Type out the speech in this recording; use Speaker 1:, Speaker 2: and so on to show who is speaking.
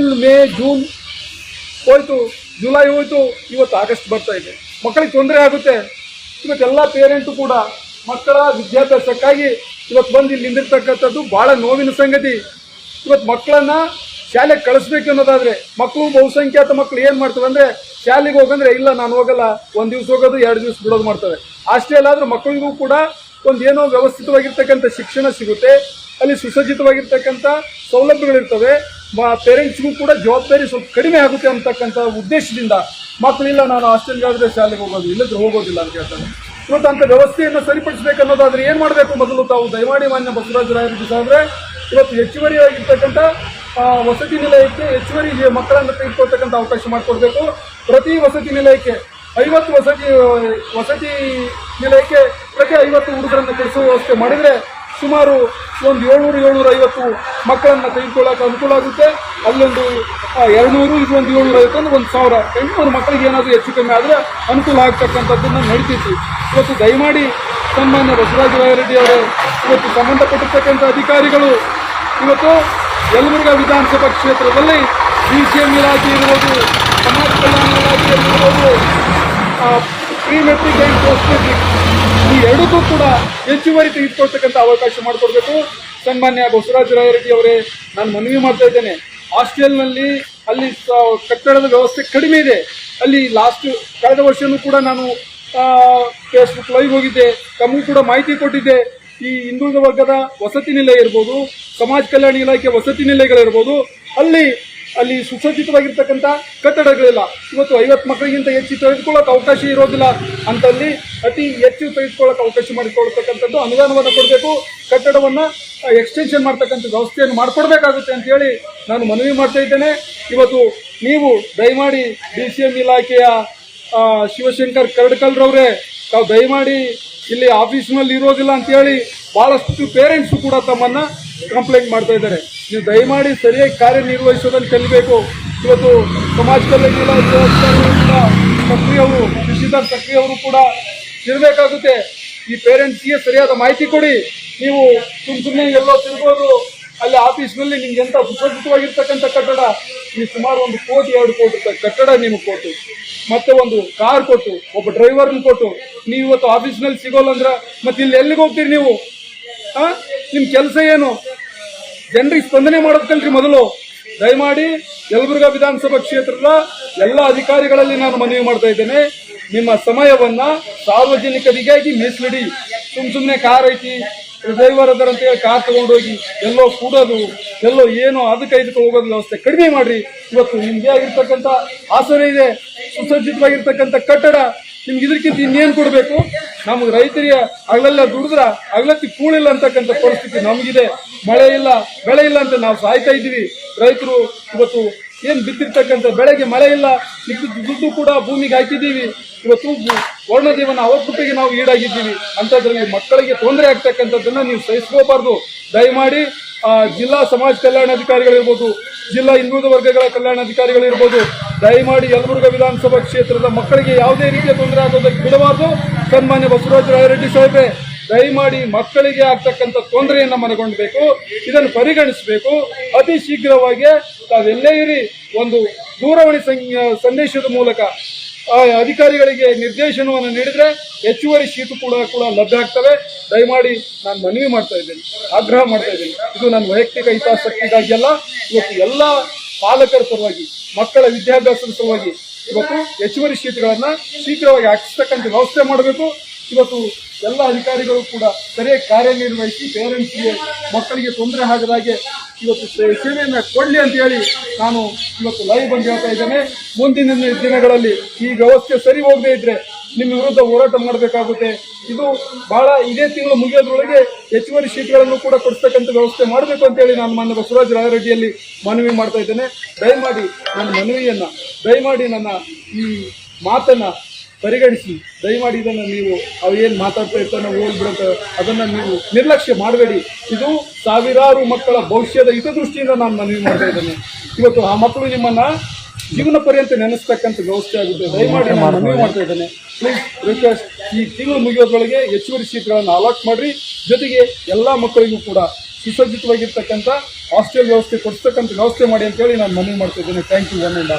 Speaker 1: June ಹೋಯ್ತು, July ಹೋಯ್ತು, ಇವತ್ತು ಆಗಸ್ಟ್ ಬರ್ತಾ ಇದೆ. ಮಕ್ಕಳಿಗೆ ತೊಂದರೆ ಆಗುತ್ತೆ. ಇವತ್ತೆಲ್ಲ ಪೇರೆಂಟು ಕೂಡ ಮಕ್ಕಳ ವಿದ್ಯಾಭ್ಯಾಸಕ್ಕಾಗಿ ಇವತ್ತು ಬಂದು ಇಲ್ಲಿ ನಿಂದಿರ್ತಕ್ಕಂಥದ್ದು ಭಾಳ ನೋವಿನ ಸಂಗತಿ. ಇವತ್ತು ಮಕ್ಕಳನ್ನ ಶಾಲೆಗೆ ಕಳಿಸ್ಬೇಕು ಅನ್ನೋದಾದ್ರೆ, ಮಕ್ಕಳು ಬಹುಸಂಖ್ಯಾತ ಮಕ್ಕಳು ಏನು ಮಾಡ್ತವೆ ಅಂದ್ರೆ, ಶಾಲೆಗೆ ಹೋಗಂದ್ರೆ, ಇಲ್ಲ, ನಾನು ಹೋಗಲ್ಲ, ಒಂದು ದಿವ್ಸ ಹೋಗೋದು, ಎರಡು ದಿವಸ ಬಿಡೋದು ಮಾಡ್ತವೆ. ಅಷ್ಟೇ ಅಲ್ಲಾದ್ರೆ ಮಕ್ಕಳಿಗೂ ಕೂಡ ಒಂದು ಏನೋ ವ್ಯವಸ್ಥಿತವಾಗಿರ್ತಕ್ಕಂಥ ಶಿಕ್ಷಣ ಸಿಗುತ್ತೆ. ಅಲ್ಲಿ ಸುಸಜ್ಜಿತವಾಗಿರ್ತಕ್ಕಂಥ ಸೌಲಭ್ಯಗಳಿರ್ತವೆ. ಪೇರೆಂಟ್ಸ್ಗೂ ಕೂಡ ಜವಾಬ್ದಾರಿ ಸ್ವಲ್ಪ ಕಡಿಮೆ ಆಗುತ್ತೆ ಅಂತಕ್ಕಂಥ ಉದ್ದೇಶದಿಂದ ಮಕ್ಕಳಿಲ್ಲ, ನಾನು ಹಾಸ್ಟೆಲ್ಗೆ ಆದ್ರೆ ಶಾಲೆಗೆ ಹೋಗೋದು, ಇಲ್ಲದ್ರೆ ಹೋಗೋದಿಲ್ಲ ಅಂತ ಹೇಳ್ತಾರೆ. ಇವತ್ತು ಅಂಥ ವ್ಯವಸ್ಥೆಯನ್ನು ಸರಿಪಡಿಸಬೇಕು ಅನ್ನೋದಾದ್ರೆ ಏನು ಮಾಡಬೇಕು ಮೊದಲು ತಾವು? ದಯಮಾಡಿ ಮಾನ್ಯ ಬಸವರಾಜ ರಾಯರು ಆದರೆ ಇವತ್ತು ಹೆಚ್ಚುವರಿಯಾಗಿರ್ತಕ್ಕಂಥ ವಸತಿ ನಿಲಯಕ್ಕೆ ಹೆಚ್ಚುವರಿ ಮಕ್ಕಳನ್ನು ತೆಗೆದುಕೊಳ್ತಕ್ಕಂಥ ಅವಕಾಶ ಮಾಡಿಕೊಡ್ಬೇಕು. ಪ್ರತಿ ವಸತಿ ನಿಲಯಕ್ಕೆ ಐವತ್ತು ವಸತಿ ವಸತಿ ನಿಲಯಕ್ಕೆ ಪ್ರತಿ ಐವತ್ತು ಹುಡುಗರನ್ನು ಕಳಿಸುವ ವ್ಯವಸ್ಥೆ ಮಾಡಿದರೆ ಸುಮಾರು ಒಂದು ಏಳ್ನೂರು ಏಳ್ನೂರ ಐವತ್ತು ಮಕ್ಕಳನ್ನು ತೆಗೆದುಕೊಳ್ಳೋಕೆ ಅನುಕೂಲ ಆಗುತ್ತೆ. ಅಲ್ಲೊಂದು ಎರಡುನೂರು ಇದು ಒಂದು ಏಳ್ನೂರ ಐವತ್ತು ಅಂದ್ರೆ ಒಂದು ಸಾವಿರ. ಎಂಟುನೂರು ಮಕ್ಕಳಿಗೆ ಏನಾದರೂ ಹೆಚ್ಚು ಕಮ್ಮಿ ಆದರೆ ಅನುಕೂಲ ಆಗ್ತಕ್ಕಂಥದ್ದನ್ನು ನಡೀತಿತ್ತು ಇವತ್ತು ದಯಮಾಡಿ ಸನ್ಮಾನ್ಯ ಬಸವರಾಜ ರಾಯರೆಡ್ಡಿ ಅವರೇ, ಇವತ್ತು ಸಂಬಂಧಪಟ್ಟಿರ್ತಕ್ಕಂಥ ಅಧಿಕಾರಿಗಳು, ಇವತ್ತು ಯಲಬುರ್ಗಾ ವಿಧಾನಸಭಾ ಕ್ಷೇತ್ರದಲ್ಲಿ ಬಿ ಸಿ ಎಂ ಇಲಾಖೆ ಇರ್ಬೋದು, ಸಮಾಜ ಕಲ್ಯಾಣ ಇಲಾಖೆ ಇರ್ಬೋದು ಮೆಟ್ರಿಕ್ ಆ್ಯಂಡ್ ಪೋಸ್ಟ್ ಮೆಟ್ರಿಕ್ ಈ ಎರಡಕ್ಕೂ ಕೂಡ ಹೆಚ್ಚುವರಿ ತೆಗೆದುಕೊಳ್ತಕ್ಕಂಥ ಅವಕಾಶ ಮಾಡಿಕೊಡ್ಬೇಕು. ಸನ್ಮಾನ್ಯ ಬಸವರಾಜ ರಾಯರೆಡ್ಡಿ ಅವರೇ, ನಾನು ಮನವಿ ಮಾಡ್ತಾ ಇದ್ದೇನೆ. ಹಾಸ್ಟೆಲ್ನಲ್ಲಿ ಅಲ್ಲಿ ಕಟ್ಟಡದ ವ್ಯವಸ್ಥೆ ಕಡಿಮೆ ಇದೆ. ಅಲ್ಲಿ ಲಾಸ್ಟ್ ಕಳೆದ ವರ್ಷವೂ ಕೂಡ ನಾನು ಫೇಸ್ಬುಕ್ ಲೈವ್ ಹೋಗಿದ್ದೆ. ತಮಗೂ ಕೂಡ ಮಾಹಿತಿ ಕೊಟ್ಟಿದ್ದೆ. ಈ ಹಿಂದುಳಿದ ವರ್ಗದ ವಸತಿ ನಿಲಯ ಇರ್ಬೋದು, ಸಮಾಜ ಕಲ್ಯಾಣ ಇಲಾಖೆ ವಸತಿ ನಿಲಯಗಳಿರ್ಬೋದು, ಅಲ್ಲಿ ಅಲ್ಲಿ ಸುಸಜ್ಜಿತವಾಗಿರ್ತಕ್ಕಂಥ ಕಟ್ಟಡಗಳಿಲ್ಲ. ಇವತ್ತು ಐವತ್ತು ಮಕ್ಕಳಿಗಿಂತ ಹೆಚ್ಚು ತೆಗೆದುಕೊಳ್ಳೋಕೆ ಅವಕಾಶ ಇರೋದಿಲ್ಲ ಅಂತಲ್ಲಿ ಅತಿ ಹೆಚ್ಚು ತೆಗೆದುಕೊಳ್ಳೋಕೆ ಅವಕಾಶ ಮಾಡಿಕೊಳ್ತಕ್ಕಂಥದ್ದು ಅನುದಾನವನ್ನು ಕೊಡಬೇಕು, ಕಟ್ಟಡವನ್ನು ಎಕ್ಸ್ಟೆನ್ಷನ್ ಮಾಡ್ತಕ್ಕಂಥ ವ್ಯವಸ್ಥೆಯನ್ನು ಮಾಡಿಕೊಡ್ಬೇಕಾಗುತ್ತೆ ಅಂತ ಹೇಳಿ ನಾನು ಮನವಿ ಮಾಡ್ತಾ ಇದ್ದೇನೆ. ಇವತ್ತು ನೀವು ದಯಮಾಡಿ ಡಿ ಸಿ ಎಂ ಇಲಾಖೆಯ ಶಿವಶಂಕರ್ ಕರಡ್ಕಲ್ರವರೇ ತಾವು ದಯಮಾಡಿ ಇಲ್ಲಿ ಆಫೀಸ್ನಲ್ಲಿ ಇರೋದಿಲ್ಲ ಅಂತೇಳಿ ಭಾಳಷ್ಟು ಪೇರೆಂಟ್ಸ್ ಕೂಡ ತಮ್ಮನ್ನ ಕಂಪ್ಲೇಂಟ್ ಮಾಡ್ತಾ ಇದ್ದಾರೆ. ನೀವು ದಯಮಾಡಿ ಸರಿಯಾಗಿ ಕಾರ್ಯನಿರ್ವಹಿಸೋದನ್ನು ಕಲಿಬೇಕು. ಇವತ್ತು ಸಮಾಜ ಕಲ್ಯಾಣ ಸಕ್ರಿಯ ಅವರು ಶಶಿಧರ್ ಸಕ್ರಿ ಅವರು ಕೂಡ ಇರಬೇಕಾಗುತ್ತೆ. ಈ ಪೇರೆಂಟ್ಸ್ಗೆ ಸರಿಯಾದ ಮಾಹಿತಿ ಕೊಡಿ. ನೀವು ಸುಮ್ ಸುಮ್ಮನೆ ಎಲ್ಲೋ ತಿರ್ಗೋದು, ಅಲ್ಲಿ ಆಫೀಸ್ನಲ್ಲಿ ನಿಮ್ಗೆ ಎಂತ ಸುಸಜ್ಜಿತವಾಗಿರ್ತಕ್ಕಂಥ ಕಟ್ಟಡ ನೀವು ಸುಮಾರು ಒಂದು ಕೋಟಿ, ಎರಡು ಕೋಟಿ ಕಟ್ಟಡ ನಿಮಗೆ ಕೊಟ್ಟು, ಮತ್ತೆ ಒಂದು ಕಾರ್ ಕೊಟ್ಟು, ಒಬ್ಬ ಡ್ರೈವರ್ನ ಕೊಟ್ಟು, ನೀವು ಇವತ್ತು ಆಫೀಸ್ನಲ್ಲಿ ಸಿಗೋಲ್ಲ ಅಂದ್ರೆ ಮತ್ತೆ ಇಲ್ಲಿ ಎಲ್ಲಿಗೆ ಹೋಗ್ತೀರಿ ನೀವು? ಆ? ನಿಮ್ ಕೆಲಸ ಏನು? ಜನರಿಗೆ ಸ್ಪಂದನೆ ಮಾಡೋದ್ಕಲ್ರಿ ಮೊದಲು. ದಯಮಾಡಿ ಯಲಬುರ್ಗಾ ವಿಧಾನಸಭಾ ಕ್ಷೇತ್ರದ ಎಲ್ಲ ಅಧಿಕಾರಿಗಳಲ್ಲಿ ನಾನು ಮನವಿ ಮಾಡ್ತಾ ಇದ್ದೇನೆ. ನಿಮ್ಮ ಸಮಯವನ್ನ ಸಾರ್ವಜನಿಕರಿಗಾಗಿ ಮೀಸಲಿಡಿ. ಸುಮ್ ಸುಮ್ಮನೆ ಕಾರ್ ಐತಿ, ಡ್ರೈವರ್ ಅದರ ಅಂತ ಹೇಳಿ ಕಾರ್ ತಗೊಂಡೋಗಿ ಎಲ್ಲೋ ಕೂಡೋದು, ಎಲ್ಲೋ ಏನೋ ಅದಕ್ಕೆ ಇದಕ್ಕೆ ಹೋಗೋದು ವ್ಯವಸ್ಥೆ ಕಡಿಮೆ ಮಾಡ್ರಿ. ಇವತ್ತು ನಿಮ್ಗೆ ಆಗಿರ್ತಕ್ಕಂಥ ಆಸರೆ ಇದೆ. ಸುಸಜ್ಜಿತವಾಗಿರ್ತಕ್ಕಂಥ ಕಟ್ಟಡ ನಿಮ್ಗೆ ಇದಕ್ಕಿಂತ ಇನ್ನೇನು ಕೊಡಬೇಕು? ನಮ್ಗೆ ರೈತರಿಗೆ ಹಗಲೆಲ್ಲ ದುಡಿದ್ರ ಹಗಲತ್ತಿ ಕೂಳಿಲ್ಲ ಅಂತಕ್ಕಂಥ ಪರಿಸ್ಥಿತಿ ನಮಗಿದೆ. ಮಳೆ ಇಲ್ಲ, ಬೆಳೆ ಇಲ್ಲ ಅಂತ ನಾವು ಸಾಯ್ತಾ ಇದ್ದೀವಿ. ರೈತರು ಇವತ್ತು ಏನು ಬಿದ್ದಿರ್ತಕ್ಕಂಥ ಬೆಳೆಗೆ ಮಳೆ ಇಲ್ಲ ಸಿಕ್ಕಿದ್ದು ದುಡ್ಡು ಕೂಡ ಭೂಮಿಗೆ ಹಾಕಿದ್ದೀವಿ. ಇವತ್ತು ವರ್ಣ ಜೀವನ ನಾವು ಈಡಾಗಿದ್ದೀವಿ. ಅಂಥದ್ರಲ್ಲಿ ಮಕ್ಕಳಿಗೆ ತೊಂದರೆ ಆಗ್ತಕ್ಕಂಥದ್ದನ್ನು ನೀವು ಸಹಿಸ್ಕೋಬಾರ್ದು. ದಯಮಾಡಿ ಜಿಲ್ಲಾ ಸಮಾಜ ಕಲ್ಯಾಣಾಧಿಕಾರಿಗಳಿರ್ಬೋದು ಜಿಲ್ಲಾ ಹಿಂದುಳಿದ ವರ್ಗಗಳ ಕಲ್ಯಾಣಾಧಿಕಾರಿಗಳಿರ್ಬೋದು ದಯಮಾಡಿ ಯಲಬುರ್ಗ ವಿಧಾನಸಭಾ ಕ್ಷೇತ್ರದ ಮಕ್ಕಳಿಗೆ ಯಾವುದೇ ರೀತಿಯ ತೊಂದರೆ ಆಗೋದಕ್ಕೆ ಬಿಡಬಾರ್ದು. ಸನ್ಮಾನ್ಯ ಬಸವರಾಜ ರಾಯರೆಡ್ಡಿ ಸಾಹೇಬ್ರೆ, ದಯಮಾಡಿ ಮಕ್ಕಳಿಗೆ ಆಗ್ತಕ್ಕಂಥ ತೊಂದರೆಯನ್ನು ಮನಗೊಂಡಬೇಕು, ಇದನ್ನು ಪರಿಗಣಿಸಬೇಕು. ಅತಿ ಶೀಘ್ರವಾಗಿ ತಾವೆಲ್ಲೇ ಇರಿ, ಒಂದು ದೂರವಾಣಿ ಸಂದೇಶದ ಮೂಲಕ ಅಧಿಕಾರಿಗಳಿಗೆ ನಿರ್ದೇಶನವನ್ನು ನೀಡಿದರೆ ಹೆಚ್ಚುವರಿ ಶೀಟು ಕೂಡ ಕೂಡ ಲಭ್ಯ ಆಗ್ತವೆ. ದಯಮಾಡಿ ನಾನು ಮನವಿ ಮಾಡ್ತಾ ಇದ್ದೀನಿ, ಆಗ್ರಹ ಮಾಡ್ತಾ ಇದ್ದೀನಿ. ಇದು ನನ್ನ ವೈಯಕ್ತಿಕ ಹಿತಾಸಕ್ತಿಗಾಗಿ ಅಲ್ಲ, ಇವತ್ತು ಎಲ್ಲ ಪಾಲಕರ ಸಲುವಾಗಿ ಮಕ್ಕಳ ವಿದ್ಯಾಭ್ಯಾಸದ ಸಲುವಾಗಿ ಇವತ್ತು ಹೆಚ್ಚುವರಿ ಶೀಟ್ಗಳನ್ನ ಶೀಘ್ರವಾಗಿ ಹಾಕಿಸ್ತಕ್ಕಂಥ ವ್ಯವಸ್ಥೆ ಮಾಡಬೇಕು. ಇವತ್ತು ಎಲ್ಲ ಅಧಿಕಾರಿಗಳು ಕೂಡ ಸರಿಯಾಗಿ ಕಾರ್ಯನಿರ್ವಹಿಸಿ ಪೇರೆಂಟ್ಸ್ಗೆ ಮಕ್ಕಳಿಗೆ ತೊಂದರೆ ಆಗದಾಗೆ ಇವತ್ತು ಸೇವೆಯನ್ನು ಕೊಡ್ಲಿ ಅಂತ ಹೇಳಿ ನಾನು ಇವತ್ತು ಲೈವ್ ಬಂದು ಹೇಳ್ತಾ ಇದ್ದೇನೆ. ಮುಂದಿನ ದಿನಗಳಲ್ಲಿ ಈ ವ್ಯವಸ್ಥೆ ಸರಿ ಹೋಗದೇ ಇದ್ರೆ ನಿಮ್ಮ ವಿರುದ್ಧ ಹೋರಾಟ ಮಾಡಬೇಕಾಗುತ್ತೆ. ಇದು ಬಹಳ ಇದೇ ತಿಂಗಳು ಮುಗಿಯೋದ್ರೊಳಗೆ ಹೆಚ್ಚುವರಿ ಶೀಟ್ಗಳನ್ನು ಕೂಡ ಕೊಡಿಸ್ತಕ್ಕಂಥ ವ್ಯವಸ್ಥೆ ಮಾಡಬೇಕು ಅಂತ ಹೇಳಿ ನಾನು ಮಾನ್ಯ ಬಸವರಾಜ ರಾಯರೆಡ್ಡಿಯಲ್ಲಿ ಮನವಿ ಮಾಡ್ತಾ ಇದ್ದೇನೆ. ದಯಮಾಡಿ ನನ್ನ ಮನವಿಯನ್ನ, ದಯಮಾಡಿ ನನ್ನ ಈ ಮಾತನ್ನ ಪರಿಗಣಿಸಿ. ದಯಮಾಡಿ ಇದನ್ನು ನೀವು ಅವು ಏನು ಮಾತಾಡ್ತಾ ಇರ್ತಾನೆ ಹೋಗ್ಬಿಡುತ್ತೆ ಅದನ್ನು ನೀವು ನಿರ್ಲಕ್ಷ್ಯ ಮಾಡಬೇಡಿ. ಇದು ಸಾವಿರಾರು ಮಕ್ಕಳ ಭವಿಷ್ಯದ ಹಿತದೃಷ್ಟಿಯಿಂದ ನಾನು ಮನವಿ ಮಾಡ್ತಾ ಇದ್ದೇನೆ. ಇವತ್ತು ಆ ಮಕ್ಕಳು ನಿಮ್ಮನ್ನ ಜೀವನ ಪರ್ಯಂತ ನೆನೆಸ್ತಕ್ಕಂಥ ವ್ಯವಸ್ಥೆ ಆಗುತ್ತೆ. ದಯಮಾಡಿ ನಾನು ಮನವಿ ಮಾಡ್ತಾ ಇದ್ದೇನೆ. ಪ್ಲೀಸ್ ರಿಕ್ವೆಸ್ಟ್ ಈ ತಿಂಗಳು ಮುಗಿಯೋದ್ರೊಳಗೆ ಹೆಚ್ಚುವರಿ ಸೀಟ್ಗಳನ್ನು ಅಲಾಟ್ ಮಾಡಿರಿ. ಜೊತೆಗೆ ಎಲ್ಲ ಮಕ್ಕಳಿಗೂ ಕೂಡ ಸುಸಜ್ಜಿತವಾಗಿರ್ತಕ್ಕಂಥ ಹಾಸ್ಟೆಲ್ ವ್ಯವಸ್ಥೆ ಕೊಡಿಸ್ತಕ್ಕಂಥ ವ್ಯವಸ್ಥೆ ಮಾಡಿ ಅಂತೇಳಿ ನಾನು ಮನವಿ ಮಾಡ್ತಿದ್ದೇನೆ ಥ್ಯಾಂಕ್ ಯು ಒನ್ ಆ್ಯಂಡ್